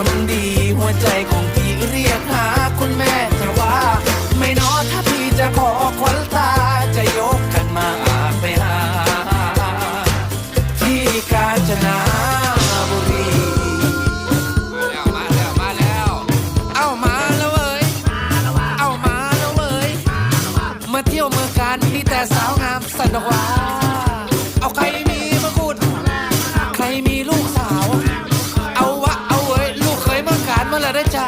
คนดี หัวใจของพี่เรียกหาคุณแม่จะว่า ไม่นอถ้าพี่จะขอควันตาจะยกกันมาไปหา ที่กาญจนาบุรีมอ้วมาแล้วมาแล้ว เอามาแล้วเว้ย เอามาแล้วเว้ย มาเที่ยวเมืองการมีแต่สาวงามสันดวา derecha.